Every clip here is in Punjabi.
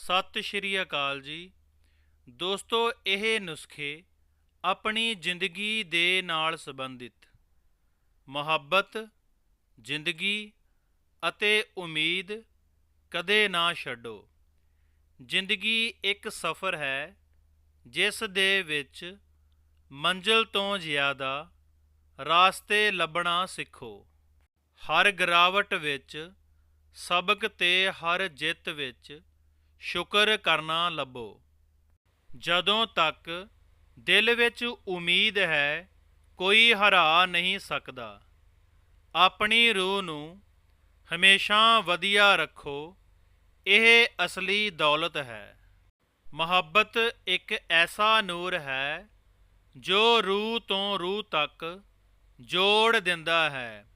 ਸਤਿ ਸ਼੍ਰੀ ਅਕਾਲ ਜੀ। ਦੋਸਤੋ, ਇਹ ਨੁਸਖੇ ਆਪਣੀ ਜ਼ਿੰਦਗੀ ਦੇ ਨਾਲ ਸੰਬੰਧਿਤ। ਮੁਹੱਬਤ, ਜ਼ਿੰਦਗੀ ਅਤੇ ਉਮੀਦ ਕਦੇ ਨਾ ਛੱਡੋ। ਜ਼ਿੰਦਗੀ ਇੱਕ ਸਫ਼ਰ ਹੈ, ਜਿਸ ਦੇ ਵਿੱਚ ਮੰਜ਼ਿਲ ਤੋਂ ਜ਼ਿਆਦਾ ਰਾਸਤੇ ਲੱਭਣਾ ਸਿੱਖੋ। ਹਰ ਗਿਰਾਵਟ ਵਿੱਚ, ਸਬਕ ਤੇ ਹਰ ਜਿੱਤ ਵਿੱਚ ਸ਼ੁਕਰ ਕਰਨਾ ਲੱਭੋ। ਜਦੋਂ ਤੱਕ ਦਿਲ ਵਿੱਚ ਉਮੀਦ ਹੈ, ਕੋਈ ਹਰਾ ਨਹੀਂ ਸਕਦਾ। ਆਪਣੀ ਰੂਹ ਨੂੰ ਹਮੇਸ਼ਾ ਵਧੀਆ ਰੱਖੋ, ਇਹ ਅਸਲੀ ਦੌਲਤ ਹੈ। ਮੁਹੱਬਤ ਇੱਕ ਐਸਾ ਨੂਰ ਹੈ, ਜੋ ਰੂਹ ਤੋਂ ਰੂਹ ਤੱਕ ਜੋੜ ਦਿੰਦਾ ਹੈ।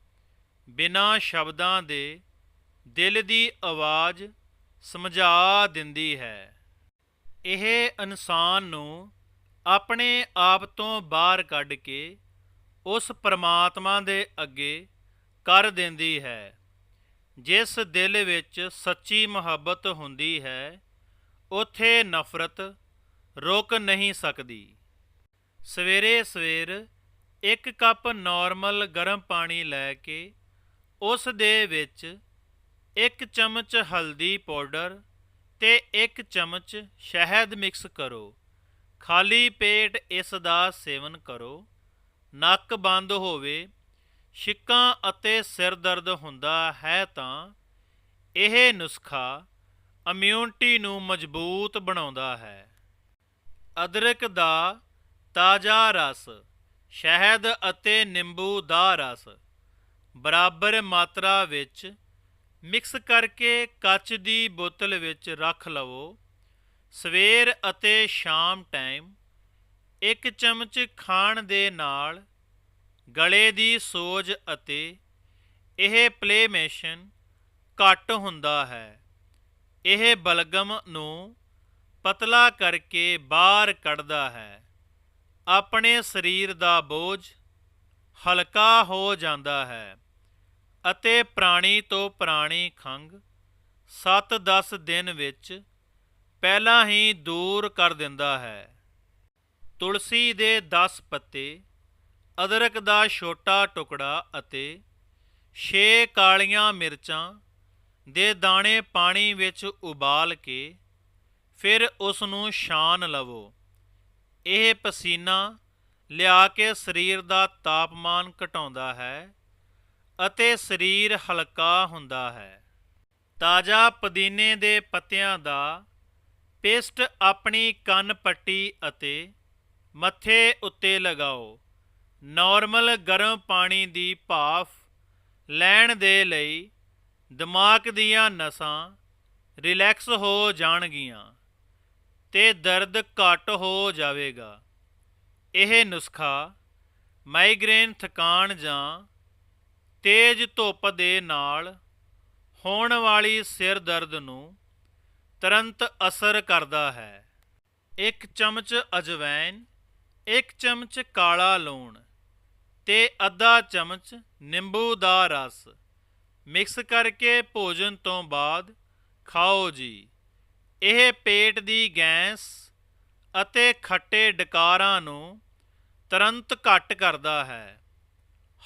ਬਿਨਾਂ ਸ਼ਬਦਾਂ ਦੇ ਦਿਲ ਦੀ ਆਵਾਜ਼ ਸਮਝਾ ਦਿੰਦੀ ਹੈ। ਇਹ ਇਨਸਾਨ ਨੂੰ ਆਪਣੇ ਆਪ ਤੋਂ ਬਾਹਰ ਕੱਢ ਕੇ ਉਸ ਪਰਮਾਤਮਾ ਦੇ ਅੱਗੇ ਕਰ ਦਿੰਦੀ ਹੈ, ਜਿਸ ਦਿਲ ਵਿੱਚ ਸੱਚੀ ਮੁਹੱਬਤ ਹੁੰਦੀ ਹੈ, ਉਥੇ ਨਫ਼ਰਤ ਰੁਕ ਨਹੀਂ ਸਕਦੀ। ਸਵੇਰੇ ਸਵੇਰ ਇੱਕ ਕੱਪ ਨਾਰਮਲ ਗਰਮ ਪਾਣੀ ਲੈ ਕੇ ਉਸ ਦੇ ਵਿੱਚ ਇੱਕ ਚਮਚ ਹਲਦੀ ਪਾਊਡਰ ਤੇ ਇੱਕ ਚਮਚ ਸ਼ਹਿਦ ਮਿਕਸ ਕਰੋ। ਖਾਲੀ ਪੇਟ ਇਸ ਦਾ ਸੇਵਨ ਕਰੋ। ਨੱਕ ਬੰਦ ਹੋਵੇ, ਛਿੱਕਾਂ ਅਤੇ ਸਿਰ ਦਰਦ ਹੁੰਦਾ ਹੈ ਤਾਂ ਇਹ ਨੁਸਖਾ ਇਮਿਊਨਿਟੀ ਨੂੰ ਮਜ਼ਬੂਤ ਬਣਾਉਂਦਾ ਹੈ। ਅਦਰਕ ਦਾ ਤਾਜ਼ਾ ਰਸ, ਸ਼ਹਿਦ ਅਤੇ ਨਿੰਬੂ ਦਾ ਰਸ, ਬਰਾਬਰ ਮਾਤਰਾ ਵਿੱਚ ਮਿਕਸ ਕਰਕੇ ਕੱਚ ਦੀ ਬੋਤਲ ਵਿੱਚ ਰੱਖ ਲਵੋ। ਸਵੇਰ ਅਤੇ ਸ਼ਾਮ ਟਾਈਮ ਇੱਕ ਚਮਚ ਖਾਣ ਦੇ ਨਾਲ ਗਲੇ ਦੀ ਸੋਜ ਅਤੇ ਇਹ ਪਲੇਮੇਸ਼ਨ ਘੱਟ ਹੁੰਦਾ ਹੈ। ਇਹ ਬਲਗਮ ਨੂੰ ਪਤਲਾ ਕਰਕੇ ਬਾਹਰ ਕੱਢਦਾ ਹੈ। ਆਪਣੇ ਸਰੀਰ ਦਾ ਬੋਝ ਹਲਕਾ ਹੋ ਜਾਂਦਾ ਹੈ। ਅਤੇ ਪ੍ਰਾਣੀ ਤੋਂ ਪ੍ਰਾਣੀ ਖੰਗ 7-10 ਦਿਨ ਵਿੱਚ ਪਹਿਲਾਂ ਹੀ ਦੂਰ ਕਰ ਦਿੰਦਾ ਹੈ। ਤੁਲਸੀ ਦੇ 10 ਪੱਤੇ, ਅਦਰਕ ਦਾ ਛੋਟਾ ਟੁਕੜਾ ਅਤੇ 6 ਕਾਲੀਆਂ ਮਿਰਚਾਂ ਦੇ ਦਾਣੇ ਪਾਣੀ ਵਿੱਚ ਉਬਾਲ ਕੇ ਫਿਰ ਉਸ ਨੂੰ ਛਾਨ ਲਵੋ। ਇਹ ਪਸੀਨਾ ਲਿਆ ਕੇ ਸਰੀਰ ਦਾ ਤਾਪਮਾਨ ਘਟਾਉਂਦਾ ਹੈ। ਅਤੇ ਸਰੀਰ ਹਲਕਾ ਹੁੰਦਾ ਹੈ। ਤਾਜ਼ਾ ਪੁਦੀਨੇ ਦੇ ਪੱਤਿਆਂ ਦਾ ਪੇਸਟ ਆਪਣੀ ਕੰਨ ਪੱਟੀ ਅਤੇ ਮੱਥੇ ਉੱਤੇ ਲਗਾਓ। ਨਾਰਮਲ ਗਰਮ ਪਾਣੀ ਦੀ ਭਾਫ ਲੈਣ ਦੇ ਲਈ ਦਿਮਾਗ ਦੀਆਂ ਨਸਾਂ ਰਿਲੈਕਸ ਹੋ ਜਾਣਗੀਆਂ ਤੇ ਦਰਦ ਘਟ ਹੋ ਜਾਵੇਗਾ। ਇਹ ਨੁਸਖਾ ਮਾਈਗ੍ਰੇਨ ਥਕਾਨ ਜਾਂ ਤੇਜ਼ ਧੁੱਪ ਦੇ ਨਾਲ ਹੋਣ ਵਾਲੀ ਸਿਰ ਦਰਦ ਨੂੰ ਤੁਰੰਤ ਅਸਰ ਕਰਦਾ ਹੈ। ਇੱਕ ਚਮਚ ਅਜਵੈਨ, ਇੱਕ ਚਮਚ ਕਾਲਾ ਲੂਣ ਤੇ ਅੱਧਾ ਚਮਚ ਨਿੰਬੂ ਦਾ ਰਸ। ਮਿਕਸ ਕਰਕੇ ਭੋਜਨ ਤੋਂ ਬਾਅਦ ਖਾਓ ਜੀ। ਇਹ ਪੇਟ ਦੀ ਗੈਸ ਅਤੇ ਖੱਟੇ ਡਕਾਰਾਂ ਨੂੰ ਤੁਰੰਤ ਘਟ ਕਰਦਾ ਹੈ।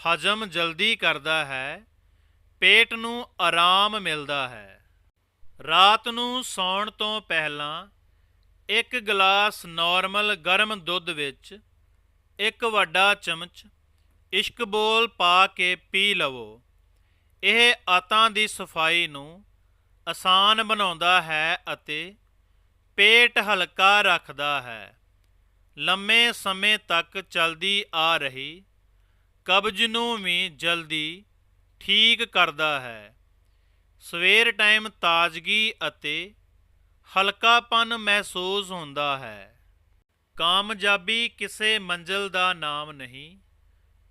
ਹਜਮ ਜਲਦੀ ਕਰਦਾ ਹੈ, ਪੇਟ ਨੂੰ ਆਰਾਮ ਮਿਲਦਾ ਹੈ। ਰਾਤ ਨੂੰ ਸੌਣ ਤੋਂ ਪਹਿਲਾਂ ਇੱਕ ਗਲਾਸ ਨਾਰਮਲ ਗਰਮ ਦੁੱਧ ਵਿੱਚ ਇੱਕ ਵੱਡਾ ਚਮਚ ਇਸ਼ਕਬੋਲ ਪਾ ਕੇ ਪੀ ਲਵੋ। ਇਹ ਆਤਾਂ ਦੀ ਸਫ਼ਾਈ ਨੂੰ ਆਸਾਨ ਬਣਾਉਂਦਾ ਹੈ ਅਤੇ ਪੇਟ ਹਲਕਾ ਰੱਖਦਾ ਹੈ। ਲੰਮੇ ਸਮੇਂ ਤੱਕ ਚੱਲਦੀ ਆ ਰਹੀ ਕਬਜ਼ ਨੂੰ ਵੀ ਜਲਦੀ ਠੀਕ ਕਰਦਾ ਹੈ। ਸਵੇਰ ਟਾਈਮ ਤਾਜ਼ਗੀ ਅਤੇ ਹਲਕਾਪਨ ਮਹਿਸੂਸ ਹੁੰਦਾ ਹੈ। ਕਾਮਯਾਬੀ ਕਿਸੇ ਮੰਜ਼ਲ ਦਾ ਨਾਮ ਨਹੀਂ,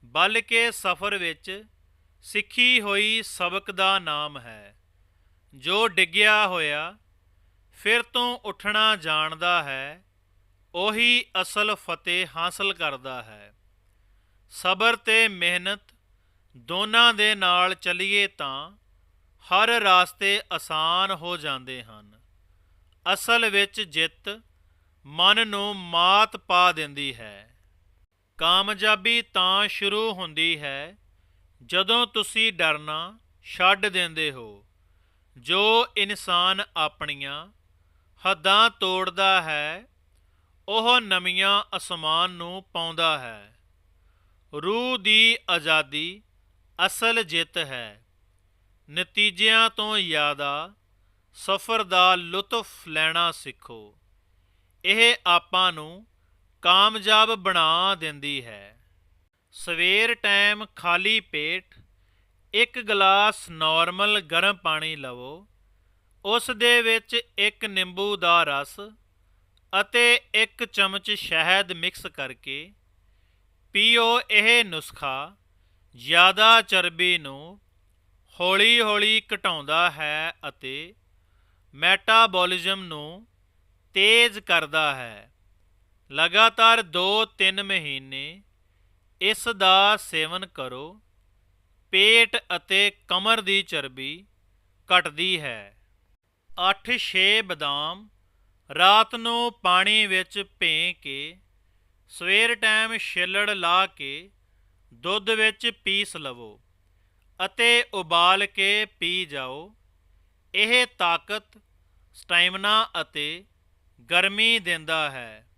ਬਲਕਿ ਸਫ਼ਰ ਵਿੱਚ ਸਿੱਖੀ ਹੋਈ ਸਬਕ ਦਾ ਨਾਮ ਹੈ। ਜੋ ਡਿੱਗਿਆ ਹੋਇਆ, ਫਿਰ ਤੋਂ ਉੱਠਣਾ ਜਾਣਦਾ ਹੈ, ਉਹੀ ਅਸਲ ਫਤਿਹ ਹਾਸਲ ਕਰਦਾ ਹੈ। ਸਬਰ ਤੇ ਮਿਹਨਤ ਦੋਨਾਂ ਦੇ ਨਾਲ ਚੱਲੀਏ ਤਾਂ ਹਰ ਰਾਸਤੇ ਆਸਾਨ ਹੋ ਜਾਂਦੇ ਹਨ। ਅਸਲ ਵਿੱਚ ਜਿੱਤ ਮਨ ਨੂੰ ਮਾਤ ਪਾ ਦਿੰਦੀ ਹੈ। ਕਾਮਯਾਬੀ ਤਾਂ ਸ਼ੁਰੂ ਹੁੰਦੀ ਹੈ। ਜਦੋਂ ਤੁਸੀਂ ਡਰਨਾ ਛੱਡ ਦਿੰਦੇ ਹੋ। ਜੋ ਇਨਸਾਨ ਆਪਣੀਆਂ ਹੱਦਾਂ ਤੋੜਦਾ ਹੈ, ਉਹ ਨਵੀਆਂ ਅਸਮਾਨ ਨੂੰ ਪਾਉਂਦਾ ਹੈ। ਰੂਹ ਦੀ ਆਜ਼ਾਦੀ ਅਸਲ ਜਿੱਤ ਹੈ। ਨਤੀਜਿਆਂ ਤੋਂ ਜ਼ਿਆਦਾ ਸਫ਼ਰ ਦਾ ਲੁਤਫ ਲੈਣਾ ਸਿੱਖੋ। ਇਹ ਆਪਾਂ ਨੂੰ ਕਾਮਯਾਬ ਬਣਾ ਦਿੰਦੀ ਹੈ। ਸਵੇਰ ਟਾਈਮ ਖਾਲੀ ਪੇਟ ਇੱਕ ਗਲਾਸ ਨਾਰਮਲ ਗਰਮ ਪਾਣੀ ਲਵੋ। ਉਸ ਦੇ ਵਿੱਚ ਇੱਕ ਨਿੰਬੂ ਦਾ ਰਸ ਅਤੇ ਇੱਕ ਚਮਚ ਸ਼ਹਿਦ ਮਿਕਸ ਕਰਕੇ ਪੀਓ ਇਹ ਨੁਸਖਾ, ਜ਼ਿਆਦਾ ਚਰਬੀ ਨੂੰ ਹੌਲੀ-ਹੌਲੀ ਘਟਾਉਂਦਾ ਹੈ ਅਤੇ ਮੈਟਾਬੋਲਿਜ਼ਮ ਨੂੰ ਤੇਜ਼ ਕਰਦਾ ਹੈ। ਲਗਾਤਾਰ 2-3 ਮਹੀਨੇ ਇਸ ਦਾ ਸੇਵਨ ਕਰੋ, ਪੇਟ ਅਤੇ ਕਮਰ ਦੀ ਚਰਬੀ ਘਟਦੀ ਹੈ। 8-6 ਬਦਾਮ ਰਾਤ ਨੂੰ ਪਾਣੀ ਵਿੱਚ ਭੇ ਕੇ ਸਵੇਰ ਟਾਈਮ ਛਿੱਲੜ ਲਾ ਕੇ ਦੁੱਧ ਵਿੱਚ ਪੀਸ ਲਵੋ ਅਤੇ ਉਬਾਲ ਕੇ ਪੀ ਜਾਓ। ਇਹ ਤਾਕਤ ਸਟੈਮਿਨਾ ਅਤੇ ਗਰਮੀ ਦਿੰਦਾ ਹੈ।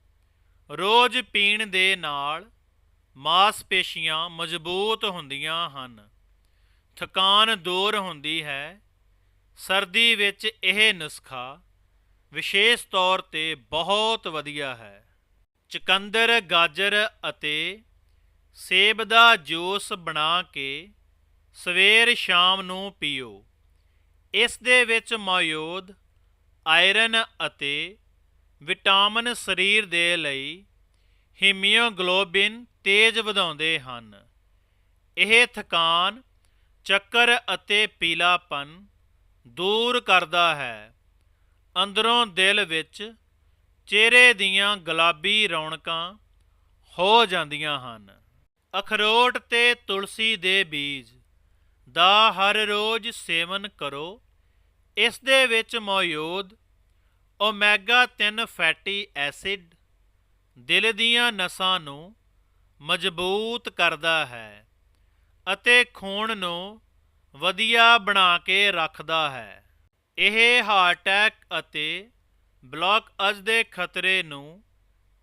ਰੋਜ਼ ਪੀਣ ਦੇ ਨਾਲ ਮਾਸਪੇਸ਼ੀਆਂ ਮਜ਼ਬੂਤ ਹੁੰਦੀਆਂ ਹਨ। ਥਕਾਨ ਦੂਰ ਹੁੰਦੀ ਹੈ। ਸਰਦੀ ਵਿੱਚ ਇਹ ਨੁਸਖਾ ਵਿਸ਼ੇਸ਼ ਤੌਰ ਤੇ ਬਹੁਤ ਵਧੀਆ ਹੈ। ਚਕੰਦਰ, ਗਾਜਰ ਅਤੇ ਸੇਬ ਦਾ ਜੂਸ ਬਣਾ ਕੇ ਸਵੇਰ ਸ਼ਾਮ ਨੂੰ ਪੀਓ। ਇਸ ਦੇ ਵਿੱਚ ਮੌਜੂਦ ਆਇਰਨ ਅਤੇ ਵਿਟਾਮਿਨ ਸਰੀਰ ਦੇ ਲਈ ਹੀਮੋਗਲੋਬਿਨ ਤੇਜ਼ ਵਧਾਉਂਦੇ ਹਨ। ਇਹ ਥਕਾਨ, ਚੱਕਰ ਅਤੇ ਪੀਲਾਪਨ ਦੂਰ ਕਰਦਾ ਹੈ। ਅੰਦਰੋਂ ਦਿਲ ਵਿੱਚ ਚਿਹਰੇ ਦੀਆਂ ਗੁਲਾਬੀ ਰੌਣਕਾਂ ਹੋ ਜਾਂਦੀਆਂ ਹਨ। ਅਖਰੋਟ ਤੇ ਤੁਲਸੀ ਦੇ ਬੀਜ ਦਾ ਹਰ ਰੋਜ਼ ਸੇਵਨ ਕਰੋ। ਇਸ ਦੇ ਵਿੱਚ ਮੌਜੂਦ ਓਮੇਗਾ 3 ਫੈਟੀ ਐਸਿਡ ਦਿਲ ਦੀਆਂ ਨਸਾਂ ਨੂੰ ਮਜ਼ਬੂਤ ਕਰਦਾ ਹੈ ਅਤੇ ਖੂਨ ਨੂੰ ਵਧੀਆ ਬਣਾ ਕੇ ਰੱਖਦਾ ਹੈ। ਇਹ ਹਾਰਟ ਅਟੈਕ ਅਤੇ ਬਲੌਕ ਅਜ ਦੇ ਖਤਰੇ ਨੂੰ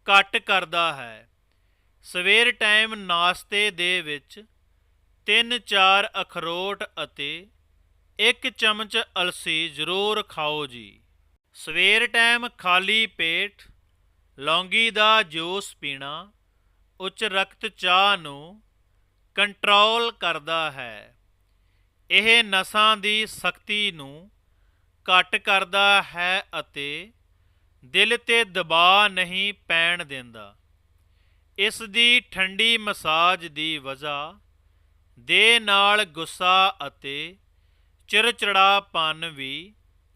ਘੱਟ ਕਰਦਾ ਹੈ। ਸਵੇਰ ਟਾਈਮ ਨਾਸ਼ਤੇ ਦੇ ਵਿੱਚ 3-4 ਅਖਰੋਟ ਅਤੇ ਇੱਕ ਚਮਚ ਅਲਸੀ ਜ਼ਰੂਰ ਖਾਓ ਜੀ। ਸਵੇਰ ਟਾਈਮ ਖਾਲੀ ਪੇਟ ਲੌਂਗੀ ਦਾ ਜੂਸ ਪੀਣਾ ਉੱਚ ਰਕਤ ਚਾਹ ਨੂੰ ਕੰਟਰੋਲ ਕਰਦਾ ਹੈ। ਇਹ ਨਸਾਂ ਦੀ ਸ਼ਕਤੀ ਨੂੰ ਘੱਟ ਕਰਦਾ ਹੈ ਅਤੇ ਦਿਲ ਤੇ ਦਬਾਅ ਨਹੀਂ ਪੈਣ ਦਿੰਦਾ। ਇਸ ਦੀ ਠੰਡੀ ਮਸਾਜ ਦੀ ਵਜ੍ਹਾ ਦੇ ਨਾਲ ਗੁੱਸਾ ਅਤੇ ਚਿੜਚਿੜਾਪਨ ਵੀ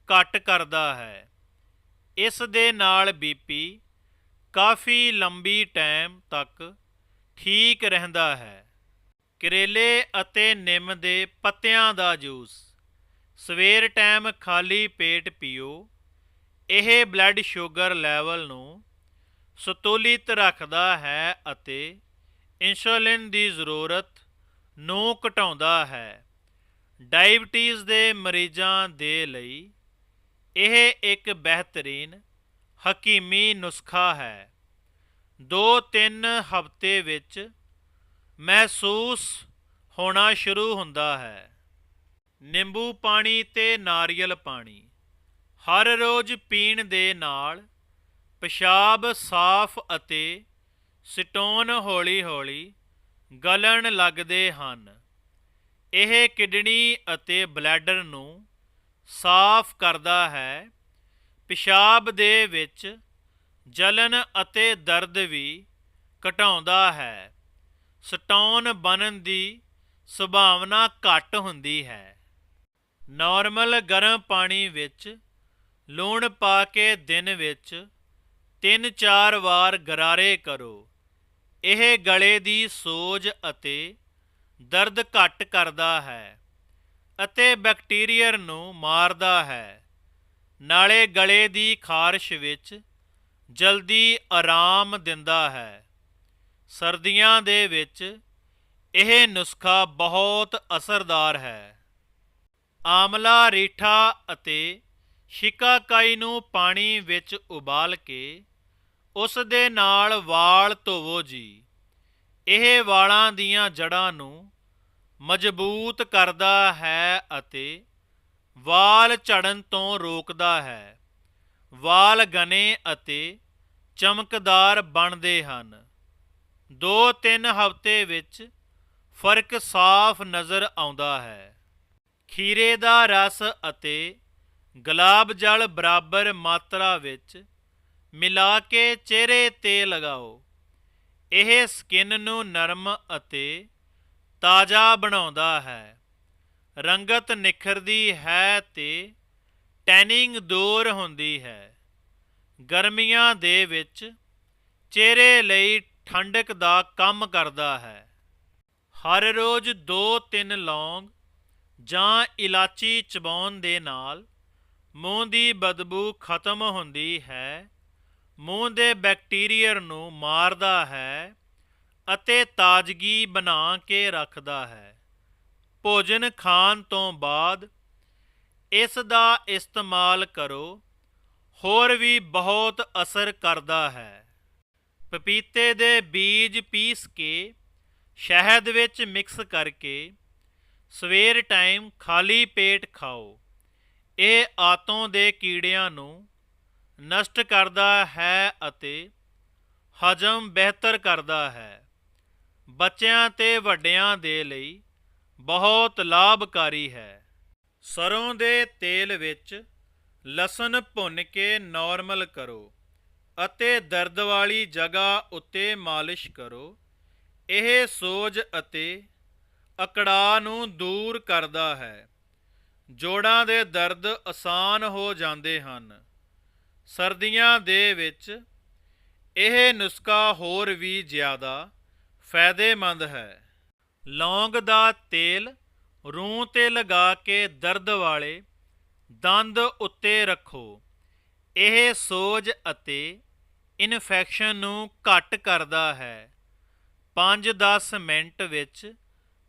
ਘੱਟ ਕਰਦਾ ਹੈ। ਇਸ ਦੇ ਨਾਲ ਬੀਪੀ ਕਾਫੀ ਲੰਬੀ ਟਾਈਮ ਤੱਕ ਠੀਕ ਰਹਿੰਦਾ ਹੈ। ਕਰੇਲੇ ਅਤੇ ਨਿੰਮ ਦੇ ਪੱਤਿਆਂ ਦਾ ਜੂਸ। ਸਵੇਰ ਟਾਈਮ ਖਾਲੀ ਪੇਟ ਪੀਓ। ਇਹ ਬਲੱਡ ਸ਼ੂਗਰ ਲੈਵਲ ਨੂੰ ਸੰਤੁਲਿਤ ਰੱਖਦਾ ਹੈ ਅਤੇ ਇਨਸੂਲਿਨ ਦੀ ਜ਼ਰੂਰਤ ਨੂੰ ਘਟਾਉਂਦਾ ਹੈ। ਡਾਇਬਟੀਜ਼ ਦੇ ਮਰੀਜ਼ਾਂ ਦੇ ਲਈ ਇਹ ਇੱਕ ਬਿਹਤਰੀਨ ਹਕੀਮੀ ਨੁਸਖਾ ਹੈ। 2-3 ਹਫ਼ਤੇ ਵਿੱਚ ਮਹਿਸੂਸ ਹੋਣਾ ਸ਼ੁਰੂ ਹੁੰਦਾ ਹੈ। ਨਿੰਬੂ ਪਾਣੀ ਤੇ ਨਾਰੀਅਲ ਪਾਣੀ। ਹਰ ਰੋਜ਼ ਪੀਣ ਦੇ ਨਾਲ ਪਿਸ਼ਾਬ ਸਾਫ਼ ਅਤੇ ਸਟੋਨ ਹੌਲੀ-ਹੌਲੀ ਗਲਣ ਲੱਗਦੇ ਹਨ। ਇਹ ਕਿਡਨੀ ਅਤੇ ਬਲੈਡਰ ਨੂੰ ਸਾਫ਼ ਕਰਦਾ ਹੈ। ਪਿਸ਼ਾਬ ਦੇ ਵਿੱਚ ਜਲਨ ਅਤੇ ਦਰਦ ਵੀ ਘਟਾਉਂਦਾ ਹੈ। ਸਟੋਨ ਬਣਨ ਦੀ ਸੰਭਾਵਨਾ ਘੱਟ ਹੁੰਦੀ ਹੈ। ਨਾਰਮਲ ਗਰਮ ਪਾਣੀ ਵਿੱਚ ਲੂਣ ਪਾ ਕੇ ਦਿਨ ਵਿੱਚ 3-4 ਵਾਰ ਗਰਾਰੇ ਕਰੋ। ਇਹ ਗਲੇ ਦੀ ਸੋਜ ਅਤੇ ਦਰਦ ਘੱਟ ਕਰਦਾ ਹੈ ਅਤੇ ਬੈਕਟੀਰੀਆ ਨੂੰ ਮਾਰਦਾ ਹੈ। ਨਾਲੇ ਗਲੇ ਦੀ ਖਾਰਸ਼ ਵਿੱਚ ਜਲਦੀ ਆਰਾਮ ਦਿੰਦਾ ਹੈ। ਸਰਦੀਆਂ ਦੇ ਵਿੱਚ ਇਹ ਨੁਸਖਾ ਬਹੁਤ ਅਸਰਦਾਰ ਹੈ। ਆਮਲਾ ਰੀਠਾ ਅਤੇ ਸ਼ਿਕਾਕਾਈ ਨੂੰ ਪਾਣੀ ਵਿੱਚ ਉਬਾਲ ਕੇ ਉਸ ਦੇ ਨਾਲ ਵਾਲ ਧੋਵੋ ਜੀ। ਇਹ ਵਾਲਾਂ ਦੀਆਂ ਜੜ੍ਹਾਂ ਨੂੰ ਮਜ਼ਬੂਤ ਕਰਦਾ ਹੈ ਅਤੇ ਵਾਲ ਝੜਨ ਤੋਂ ਰੋਕਦਾ ਹੈ। ਵਾਲ ਗਨੇ ਅਤੇ ਚਮਕਦਾਰ ਬਣਦੇ ਹਨ। 2-3 ਹਫ਼ਤੇ ਵਿੱਚ ਫ਼ਰਕ ਸਾਫ਼ ਨਜ਼ਰ ਆਉਂਦਾ ਹੈ। ਖੀਰੇ ਦਾ ਰਸ ਅਤੇ ਗੁਲਾਬ ਜਲ ਬਰਾਬਰ ਮਾਤਰਾ ਵਿੱਚ ਮਿਲਾ ਕੇ ਚਿਹਰੇ ਤੇ ਲਗਾਓ। ਇਹ ਸਕਿਨ ਨੂੰ ਨਰਮ ਅਤੇ ਤਾਜ਼ਾ ਬਣਾਉਂਦਾ ਹੈ। ਰੰਗਤ ਨਿਖਰਦੀ ਹੈ ਤੇ ਟੈਨਿੰਗ ਦੂਰ ਹੁੰਦੀ ਹੈ। ਗਰਮੀਆਂ ਦੇ ਵਿੱਚ ਚਿਹਰੇ ਲਈ ਠੰਡਕ ਦਾ ਕੰਮ ਕਰਦਾ ਹੈ। ਹਰ ਰੋਜ਼ 2-3 ਲੌਂਗ ਜਾਂ ਇਲਾਚੀ ਚਬਾਉਣ ਦੇ ਨਾਲ ਮੂੰਹ ਦੀ ਬਦਬੂ ਖਤਮ ਹੁੰਦੀ ਹੈ, ਮੂੰਹ ਦੇ ਬੈਕਟੀਰੀਅਰ ਨੂੰ ਮਾਰਦਾ ਹੈ ਅਤੇ ਤਾਜ਼ਗੀ ਬਣਾ ਕੇ ਰੱਖਦਾ ਹੈ। ਭੋਜਨ ਖਾਣ ਤੋਂ ਬਾਅਦ ਇਸ ਦਾ ਇਸਤੇਮਾਲ ਕਰੋ, ਹੋਰ ਵੀ ਬਹੁਤ ਅਸਰ ਕਰਦਾ ਹੈ। ਪਪੀਤੇ ਦੇ ਬੀਜ ਪੀਸ ਕੇ, ਸ਼ਹਿਦ ਵਿੱਚ ਮਿਕਸ ਕਰਕੇ ਸਵੇਰ ਟਾਈਮ ਖਾਲੀ ਪੇਟ ਖਾਓ। ਇਹ ਆਤੋਂ ਦੇ ਕੀੜਿਆਂ ਨੂੰ ਨਸ਼ਟ ਕਰਦਾ ਹੈ ਅਤੇ ਹਜਮ ਬਿਹਤਰ ਕਰਦਾ ਹੈ। ਬੱਚਿਆਂ ਤੇ ਵੱਡਿਆਂ ਦੇ ਲਈ ਬਹੁਤ ਲਾਭਕਾਰੀ ਹੈ। ਸਰੋਂ ਦੇ ਤੇਲ ਵਿੱਚ ਲਸਣ ਭੁੰਨ ਕੇ ਨਾਰਮਲ ਕਰੋ ਅਤੇ ਦਰਦ ਵਾਲੀ ਜਗ੍ਹਾ ਉੱਤੇ ਮਾਲਿਸ਼ ਕਰੋ। ਇਹ ਸੋਜ ਅਤੇ ਅਕੜਾਅ ਨੂੰ ਦੂਰ ਕਰਦਾ ਹੈ। ਜੋੜਾਂ ਦੇ ਦਰਦ ਆਸਾਨ ਹੋ ਜਾਂਦੇ ਹਨ। ਸਰਦੀਆਂ ਦੇ ਵਿੱਚ ਇਹ ਨੁਸਖਾ ਹੋਰ ਵੀ ਜ਼ਿਆਦਾ ਫਾਇਦੇਮੰਦ ਹੈ। ਲੌਂਗ ਦਾ ਤੇਲ ਰੂੰ ਤੇ ਲਗਾ ਕੇ ਦਰਦ ਵਾਲੇ ਦੰਦ ਉੱਤੇ ਰੱਖੋ। ਇਹ ਸੋਜ ਅਤੇ ਇਨਫੈਕਸ਼ਨ ਨੂੰ ਘੱਟ ਕਰਦਾ ਹੈ। 5-10 ਮਿੰਟ ਵਿੱਚ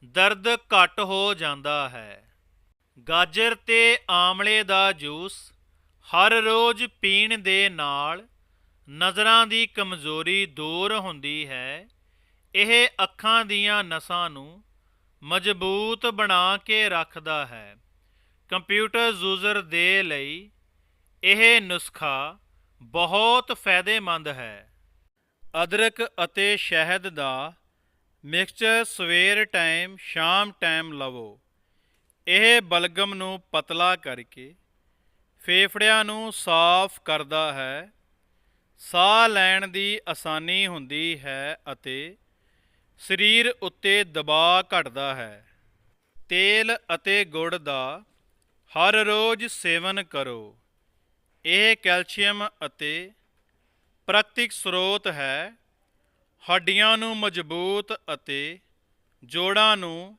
ਦਰਦ ਘੱਟ ਹੋ ਜਾਂਦਾ ਹੈ। ਗਾਜਰ ਤੇ ਆਮਲੇ ਦਾ ਜੂਸ ਹਰ ਰੋਜ਼ ਪੀਣ ਦੇ ਨਾਲ ਨਜ਼ਰਾਂ ਦੀ ਕਮਜ਼ੋਰੀ ਦੂਰ ਹੁੰਦੀ ਹੈ। ਇਹ ਅੱਖਾਂ ਦੀਆਂ ਨਸਾਂ ਨੂੰ ਮਜ਼ਬੂਤ ਬਣਾ ਕੇ ਰੱਖਦਾ ਹੈ। ਕੰਪਿਊਟਰ ਯੂਜ਼ਰ ਦੇ ਲਈ ਇਹ ਨੁਸਖਾ ਬਹੁਤ ਫਾਇਦੇਮੰਦ ਹੈ। ਅਦਰਕ ਅਤੇ ਸ਼ਹਿਦ ਦਾ ਮਿਕਸਚਰ ਸਵੇਰ ਟਾਈਮ, ਸ਼ਾਮ ਟਾਈਮ ਲਵੋ। ਇਹ ਬਲਗਮ ਨੂੰ ਪਤਲਾ ਕਰਕੇ ਫੇਫੜਿਆਂ ਨੂੰ ਸਾਫ਼ ਕਰਦਾ ਹੈ। ਸਾਹ ਲੈਣ ਦੀ ਆਸਾਨੀ ਹੁੰਦੀ ਹੈ ਅਤੇ ਸਰੀਰ ਉੱਤੇ ਦਬਾਅ ਘਟਦਾ ਹੈ। ਤੇਲ ਅਤੇ ਗੁੜ ਦਾ ਹਰ ਰੋਜ਼ ਸੇਵਨ ਕਰੋ। ਇਹ ਕੈਲਸ਼ੀਅਮ ਅਤੇ ਪ੍ਰਤਿਕ ਸਰੋਤ ਹੈ। ਹੱਡੀਆਂ ਨੂੰ ਮਜ਼ਬੂਤ ਅਤੇ ਜੋੜਾਂ ਨੂੰ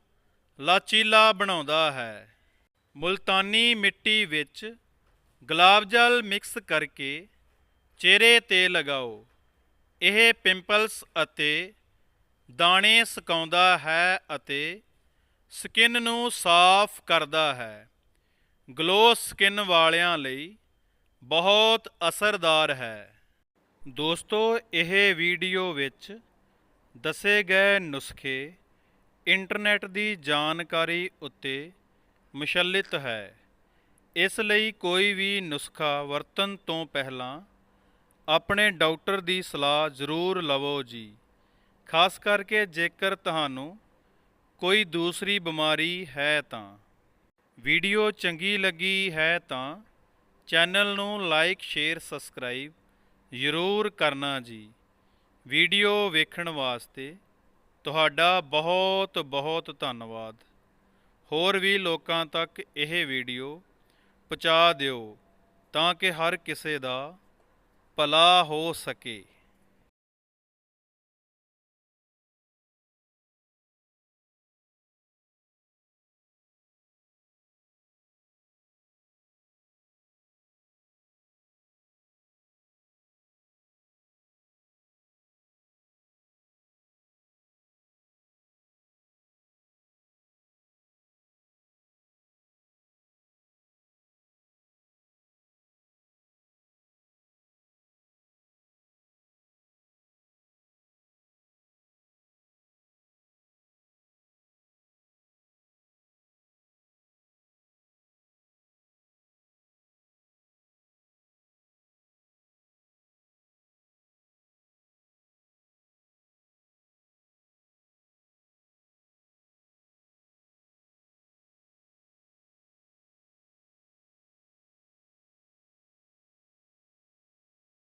ਲਾਚੀਲਾ ਬਣਾਉਂਦਾ ਹੈ। ਮੁਲਤਾਨੀ ਮਿੱਟੀ ਵਿੱਚ ਗੁਲਾਬ ਜਲ ਮਿਕਸ ਕਰਕੇ ਚਿਹਰੇ ਤੇ ਲਗਾਓ। ਇਹ ਪਿੰਪਲਸ ਅਤੇ ਦਾਣੇ ਸੁਕਾਉਂਦਾ ਹੈ ਅਤੇ ਸਕਿਨ ਨੂੰ ਸਾਫ਼ ਕਰਦਾ ਹੈ। ਗਲੋ ਸਕਿਨ ਵਾਲਿਆਂ ਲਈ ਬਹੁਤ ਅਸਰਦਾਰ ਹੈ। ਦੋਸਤੋ, ਇਹ ਵੀਡੀਓ ਵਿੱਚ ਦੱਸੇ ਗਏ ਨੁਸਖੇ ਇੰਟਰਨੈਟ ਦੀ ਜਾਣਕਾਰੀ ਉੱਤੇ ਮੁਸ਼ੱਲਿਤ ਹੈ। ਇਸ ਲਈ ਕੋਈ ਵੀ ਨੁਸਖਾ ਵਰਤਣ ਤੋਂ ਪਹਿਲਾਂ ਆਪਣੇ ਡਾਕਟਰ ਦੀ ਸਲਾਹ ਜ਼ਰੂਰ ਲਵੋ ਜੀ। ਖਾਸ ਕਰਕੇ ਜੇਕਰ ਤੁਹਾਨੂੰ ਕੋਈ ਦੂਸਰੀ ਬਿਮਾਰੀ ਹੈ ਤਾਂ। ਵੀਡੀਓ ਚੰਗੀ ਲੱਗੀ ਹੈ ਤਾਂ ਚੈਨਲ ਨੂੰ ਲਾਈਕ, ਸ਼ੇਅਰ, ਸਬਸਕ੍ਰਾਈਬ ਜ਼ਰੂਰ ਕਰਨਾ ਜੀ। ਵੀਡੀਓ ਵੇਖਣ ਵਾਸਤੇ ਤੁਹਾਡਾ ਬਹੁਤ ਬਹੁਤ ਧੰਨਵਾਦ। ਹੋਰ ਵੀ ਲੋਕਾਂ ਤੱਕ ਇਹ ਵੀਡੀਓ ਪਹੁੰਚਾ ਦਿਓ ਤਾਂ ਕਿ ਹਰ ਕਿਸੇ ਦਾ ਭਲਾ ਹੋ ਸਕੇ।